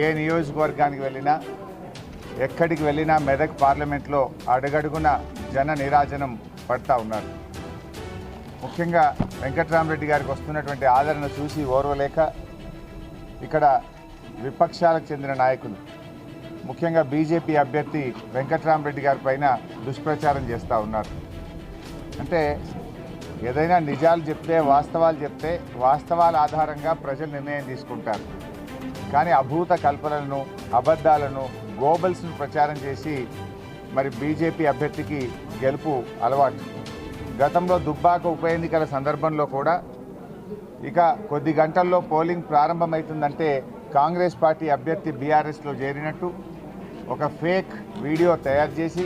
ఏ నియోజకవర్గానికి వెళ్ళినా ఎక్కడికి వెళ్ళినా మెదక్ పార్లమెంట్లో అడుగడుగున జన నిరాజనం పడతా ఉన్నారు. ముఖ్యంగా వెంకట్రామరెడ్డి గారికి వస్తున్నటువంటి ఆదరణ చూసి ఓర్వలేక ఇక్కడ విపక్షాలకు చెందిన నాయకులు ముఖ్యంగా బీజేపీ అభ్యర్థి వెంకట్రామరెడ్డి గారి పైన దుష్ప్రచారం చేస్తూ ఉన్నారు. అంటే ఏదైనా నిజాలు చెప్తే వాస్తవాలు చెప్తే వాస్తవాల ఆధారంగా ప్రజలు నిర్ణయం తీసుకుంటారు. కానీ అభూత కల్పనలను అబద్ధాలను గోబల్స్ను ప్రచారం చేసి మరి బీజేపీ అభ్యర్థికి గెలుపు అలవాటు. గతంలో దుబ్బాక ఉప ఎన్నికల సందర్భంలో కూడా ఇక కొద్ది గంటల్లో పోలింగ్ ప్రారంభమవుతుందంటే కాంగ్రెస్ పార్టీ అభ్యర్థి బీఆర్ఎస్లో చేరినట్టు ఒక ఫేక్ వీడియో తయారు చేసి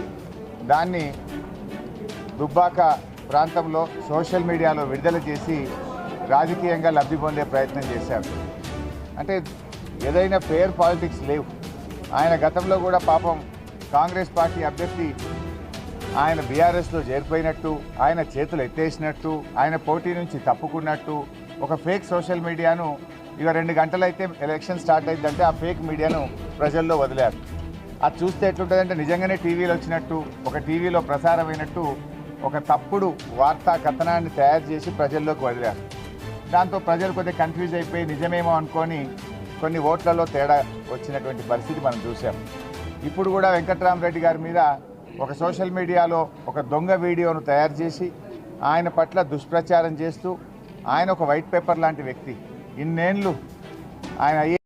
దాన్ని దుబ్బాక ప్రాంతంలో సోషల్ మీడియాలో విడుదల చేసి రాజకీయంగా లబ్ధి పొందే ప్రయత్నం చేశారు. అంటే ఏదైనా ఫేర్ పాలిటిక్స్ లేవు. ఆయన గతంలో కూడా పాపం కాంగ్రెస్ పార్టీ అభ్యర్థి ఆయన బీఆర్ఎస్లో చేరిపోయినట్టు ఆయన చేతులు ఎత్తేసినట్టు ఆయన పోటీ నుంచి తప్పుకున్నట్టు ఒక ఫేక్ సోషల్ మీడియాను ఇక రెండు గంటలైతే ఎలక్షన్ స్టార్ట్ అయిందంటే ఆ ఫేక్ మీడియాను ప్రజల్లో వదిలారు. అది చూస్తే ఎట్లుంటుందంటే నిజంగానే టీవీలో వచ్చినట్టు ఒక టీవీలో ప్రసారమైనట్టు ఒక తప్పుడు వార్తా కథనాన్ని తయారు చేసి ప్రజల్లోకి వదిలారు దాంతో ప్రజలు కొద్దిగా కన్ఫ్యూజ్ అయిపోయి నిజమేమో అనుకొని కొన్ని ఓట్లలో తేడా వచ్చినటువంటి పరిస్థితి మనం చూసాం. ఇప్పుడు కూడా వెంకట్రామరెడ్డి గారి మీద ఒక సోషల్ మీడియాలో ఒక దొంగ వీడియోను తయారు చేసి ఆయన పట్ల దుష్ప్రచారం చేస్తూ ఆయన ఒక వైట్ పేపర్ లాంటి వ్యక్తి. ఇన్నేళ్ళు ఆయన అయ్యే